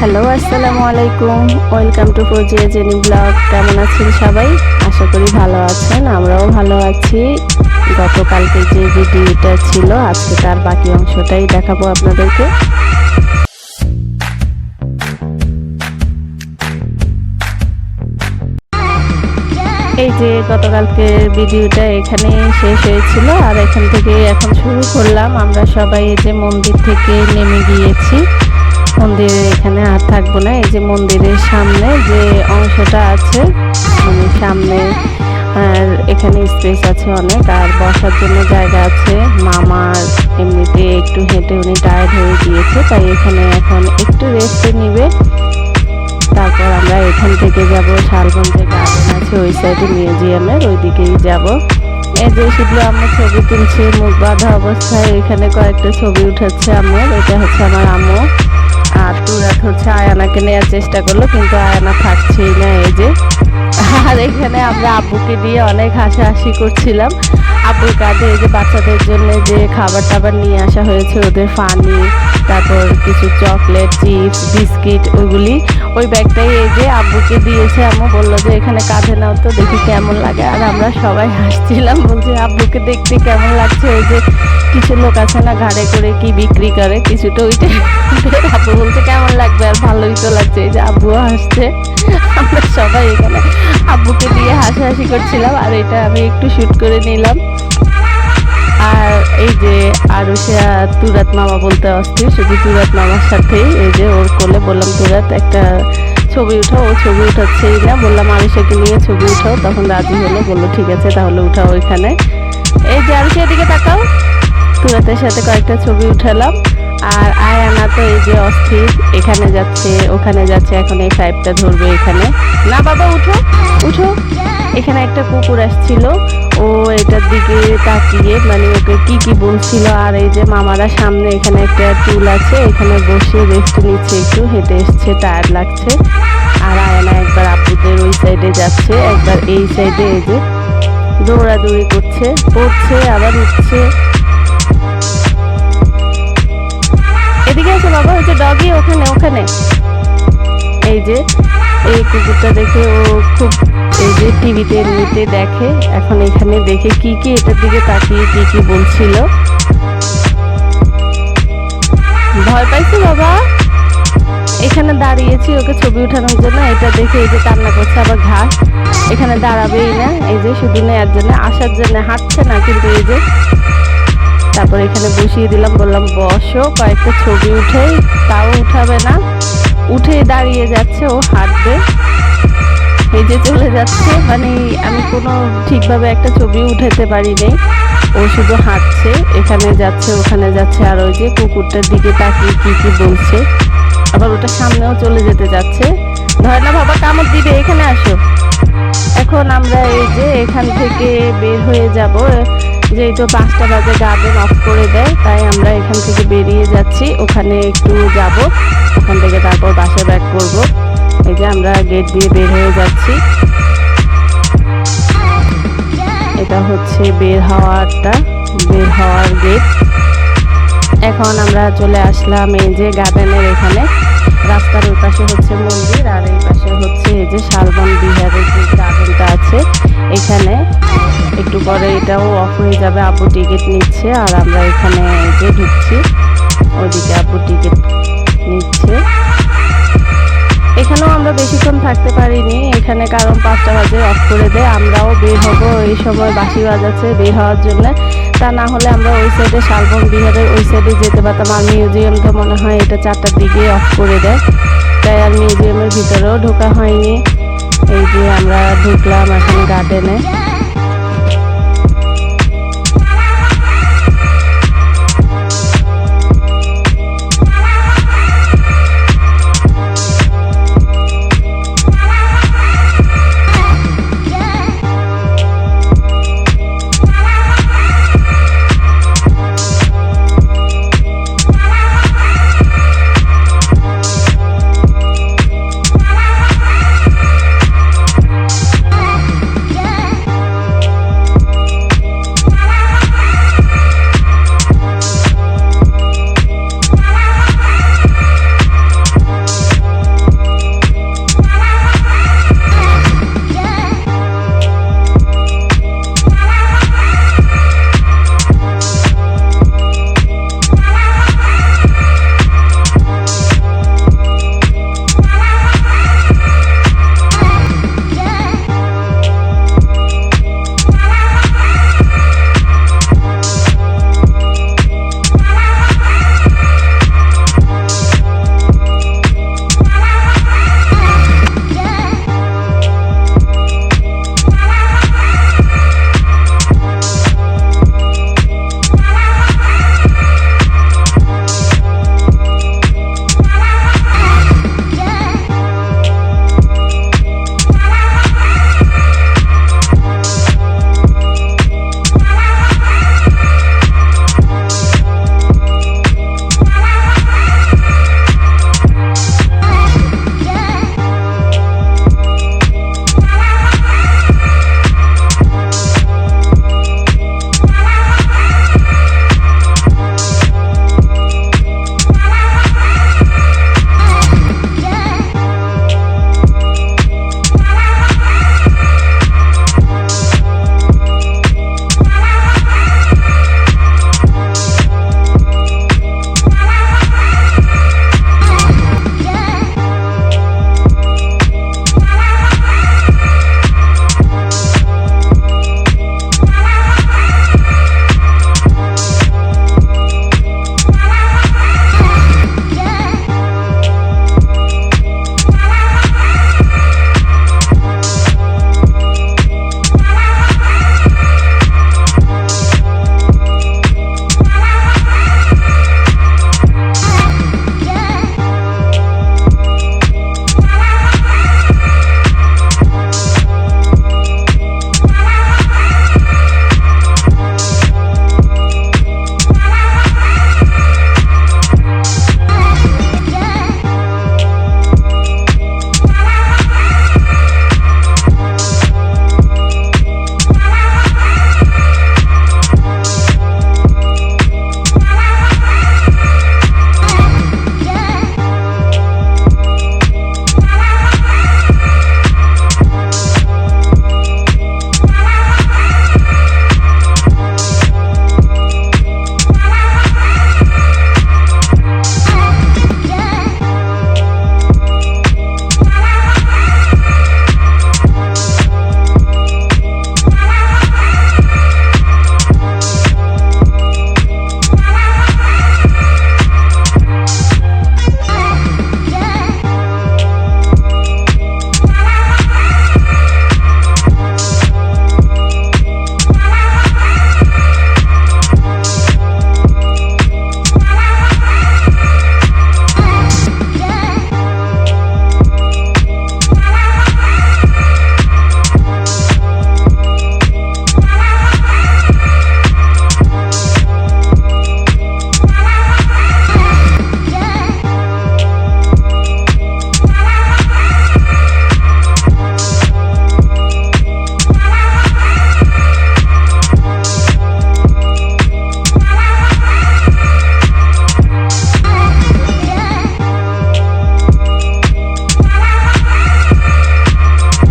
Hello, আসসালামু আলাইকুম। Welcome to Fouzia Jeni blog কেমন আছেন সবাই? আশা করি ভালো আছেন, আমরাও ভালো আছি। গতকালকে যে ভিডিওটা ছিল, আজকে তার বাকি অংশটাই দেখাবো আপনাদেরকে। এই যে গতকালকে ভিডিওটা এখানে শেষ হয়েছিল, আর এখান থেকে এখন শুরু করলাম। আমরা সবাই যে মন্দির থেকে নেমে গিয়েছি। মন্দিরের এখানে আর থাকব না। এই যে মন্দিরের সামনে যে অংশটা আছে মানে সামনে, আর এখানে স্পেস আছে অনেক, আর বসার জন্য জায়গা আছে। মামার এমনিতে একটু হেঁটে উনি টায়ার্ড হয়ে গিয়েছে, তাই এখানে এখন একটু রেস্টে নিবে। তারপর আমরা এখান থেকে যাব শালবন গার্ডেন আছে ওই সাইডে মিউজিয়ামের ওই দিকেই যাব। এই যে শুধু আমরা ছবি তুলছি, মুখ বাঁধা অবস্থায় এখানে কয়েকটা ছবি উঠাচ্ছে আমার, এটা হচ্ছে আমার আম্মু। আর তুরাত হচ্ছে আয়ানাকে নেওয়ার চেষ্টা করল কিন্তু আয়ানা থাকছেই না এই যে। আর এখানে আমরা আব্বুকে দিয়ে অনেক হাসাহাসি করছিলাম। আব্বুর কাঁধে এই যে বাচ্চাদের জন্য যে খাবার টাবার নিয়ে আসা হয়েছে, ওদের ফানি, তারপর কিছু চকলেট, চিপস, বিস্কিট, ওইগুলি। ওই ব্যাগটাই এই যে আব্বুকে দিয়েছে, আম্মু বলল যে, এখানে কাঁধে নাও তো, দেখি কেমন লাগে। আর আমরা সবাই হাসছিলাম, বলছে, আব্বুকে দেখতে কেমন লাগছে? ওই যে কিছু লোক আছে না, ঘাড়ে করে কি বিক্রি করে কিছুটা ওইটা আব্বু বলছে, কেমন লাগবে? আর ভালোই তো লাগছে। এই যে আব্বুও হাসছে। আমরা সবাই এখানে আব্বুকে দিয়ে হাসাহাসি করছিলাম, আর এটা আমি একটু শুট করে নিলাম। আর এই যে আরুষা তুরাত মামা বলতে অস্থির, শুধু তুরাত মামার সাথেই, এই যে ওর কোলে বললাম, তুরাত, একটা ছবি উঠাও, ও ছবি উঠাচ্ছেই না। বললাম, আরুষাকে নিয়ে ছবি উঠাও। তখন রাজি হলো, বলল, ঠিক আছে, তাহলে উঠাও ওইখানে। এই যে আরুষা, এদিকে তাকাও। তুরাতের সাথে কয়েকটা ছবি উঠালাম। আর আয়ানা তো এই যে অস্থির, এখানে যাচ্ছে, ওখানে যাচ্ছে, এখন এই পাইপটা ধরবে এখানে। না বাবা, উঠো উঠো। এখানে একটা কুকুর আসছিল, ও এটার দিকে তাকিয়ে মানে ওকে কি কি বলছিল, আর এই যে মামারা সামনে এখানে একটা টুল আছে, এখানে বসে রেস্ট নিচ্ছে, একটু হেঁটে এসছে টায়ার লাগছে। আর আয়না একবার আপুদের ওই সাইডে যাচ্ছে, একবার এই সাইডে এই যে দৌড়াদৌড়ি করছে, পড়ছে, আবার উঠছে। এদিকে আছে বাবা যে ডগি ওখানে ওখানে। এই যে, এই কুকুরটা দেখে ও খুব, এই যে টিভিতে এমনিতে দেখে। এখন এখানে দেখে কি কি, এটার দিকে তাকিয়ে কি কি বলছিল। ভয় পাইছো বাবা? এখানে দাঁড়িয়েছি ওকে ছবি ওঠানোর জন্য। এটা দেখে এই যে কান্না করছে, আবার ঘাস এখানে দাঁড়াবেই না, এই যে শুধু নেওয়ার জন্য আসার জন্য হাঁটছে না, কিন্তু এই যে তারপর এখানে বসিয়ে দিলাম, বললাম, বসো, কয়েকটা ছবি উঠেই। তাও উঠাবে না। উঠে দাঁড়িয়ে যাচ্ছে, ও হাঁটবে। যে চলে যাচ্ছে মানে আমি কোনো ঠিকভাবে একটা ছবি উঠাতে পারি নেই ও শুধু হাঁটছে, এখানে যাচ্ছে, ওখানে যাচ্ছে, আর ওই যে কুকুরটার দিকে তাকিয়ে কী কী বলছে। আবার ওটা সামনেও চলে যেতে যাচ্ছে। ধরে না বাবা, কামড় দিবে, এখানে আসো। এখন আমরা এই যে এখান থেকে বের হয়ে যাব। যেহেতু পাঁচটা বাজে গার্ডেন অফ করে দেয়, তাই আমরা এখান থেকে বেরিয়ে যাচ্ছি। ওখানে একটু যাব, ওখান থেকে তারপর বাসে ব্যাক করব। এই যে আমরা গেট দিয়ে বের হয়ে যাচ্ছি। এটা হচ্ছে বের হওয়ারটা, বের হওয়ার গেট এখন আমরা চলে আসলাম এই যে গার্ডেনের এখানে। রাস্তার ওই পাশে হচ্ছে মন্দির, আর এই পাশে হচ্ছে এই যে শালবন বিহারের যে গার্ডেনটা আছে, এখানে। একটু পরে এটাও অফ হয়ে যাবে। আপু টিকিট নিচ্ছে আর আমরা এখানে যে ঢুকছি ওইদিকে আপু টিকিট নিচ্ছে। এখানেও আমরা বেশিক্ষণ থাকতে পারিনি। এখানে কারণ পাঁচটা বাজে অফ করে দেয় আমরাও বের হব। এই সময় বাসি বাজাচ্ছে বের হওয়ার জন্য। তা না হলে আমরা ওই সাইডে শালবন বিহারের ওই সাইডে যেতে পারতাম। আর মিউজিয়াম তো মনে হয় এটা চারটার দিকে অফ করে দেয় তাই আর মিউজিয়ামের ভিতরেও ঢোকা হয়নি। এই যে আমরা ঢুকলাম এখন গার্ডেনে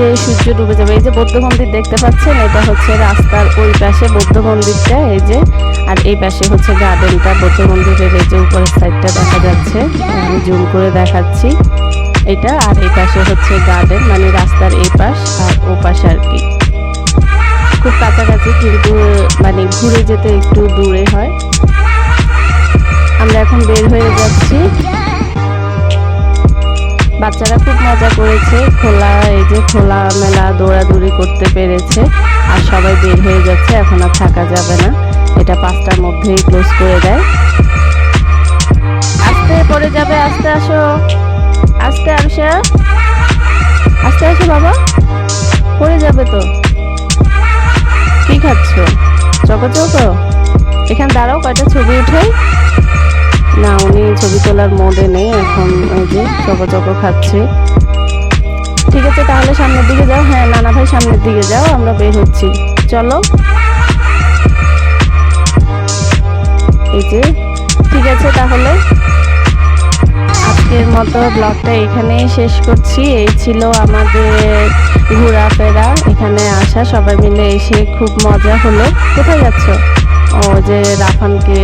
যে সূর্য ডুবে যাবে, এই যে বৌদ্ধ মন্দির দেখতে পাচ্ছেন, এটা হচ্ছে রাস্তার ওই পাশে বৌদ্ধ মন্দিরটা, এই যে। আর এই পাশে হচ্ছে গার্ডেনটা বৌদ্ধ মন্দিরের এই যে উপরের সাইডটা দেখা যাচ্ছে। আমি জুম করে দেখাচ্ছি এটা। আর এই পাশে হচ্ছে গার্ডেন মানে রাস্তার এই পাশ আর ও পাশে আর কি। খুব কাছাকাছি, কিন্তু মানে ঘুরে যেতে একটু দূরে হয়। আমরা এখন বের হয়ে যাচ্ছি। বাচ্চারা খুব মজা করেছে। খোলা, এই যে খোলা মেলা দৌড়াদৌড়ি করতে পেরেছে। আর সবাই বের হয়ে যাচ্ছে, এখন আর থাকা যাবে না। এটা পাঁচটার মধ্যেই ক্লোজ করে দেয়। আস্তে, পড়ে যাবে, আস্তে আসো। আস্তে আসো আস্তে আসো, বাবা। পড়ে যাবে তো। কি খাচ্ছ? চকো চকো এখানে দাঁড়াও, কয়টা ছবি উঠে। না, উনি ছবি তোলার মোডে নেই, এখন ওই যে চকো খাচ্ছে। ঠিক আছে, তাহলে সামনের দিকে যাও। হ্যাঁ নানা ভাই সামনের দিকে যাও, আমরা বের হচ্ছি। চলো। এই যে, ঠিক আছে, তাহলে। আজকের মতো ব্লগটা এখানেই শেষ করছি। এই ছিল আমাদের ঘোরাফেরা। এখানে আসা, সবাই মিলে এসে খুব মজা হলো। কোথায় যাচ্ছ? ও, যে রাফানকে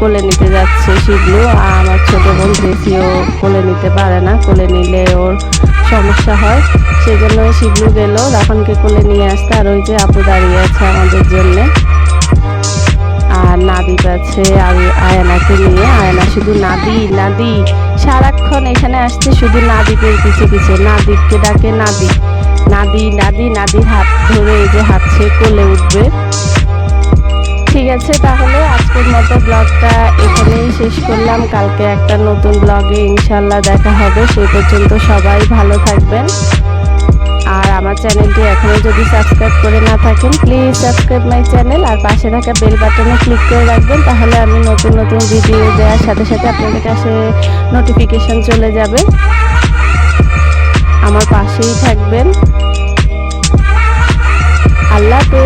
কোলে নিতে যাচ্ছে শিবলু, আর আমার ছোট বোন জেসিও কোলে নিতে পারে না, কোলে নিলে ওর সমস্যা হয়। সেই জন্য শিবলু গেল, রাফানকে কোলে নিয়ে আসতে, আর ওই যে আপু দাঁড়িয়ে আছে আমাদের জন্যে। আর নাদিপ আছে, আর আয়নাকে নিয়ে। আয়না শুধু নাদি নাদি, সারাক্ষণ এখানে আসছে শুধু নাদিপের পিছে পিছে। নাদিপকে ডাকে নাদি নাদি নাদি, নাদির হাত ধরে এই যে হাঁটছে কোলে উঠবে। ঠিক আছে, তাহলে আজকের মতো ব্লগটা এখানেই শেষ করলাম। কালকে একটা নতুন ব্লগে ইনশাল্লাহ দেখা হবে। সেই পর্যন্ত সবাই ভালো থাকবেন। আর আমার চ্যানেলটি এখনও যদি সাবস্ক্রাইব করে না থাকেন প্লিজ সাবস্ক্রাইব মাই চ্যানেল আর পাশে থাকা বেল বাটনে ক্লিক করে রাখবেন, তাহলে আমি নতুন নতুন ভিডিও দেওয়ার সাথে সাথে আপনাদের কাছে নোটিফিকেশন চলে যাবে। আমার পাশেই থাকবেন। আল্লাহ হাফেজ।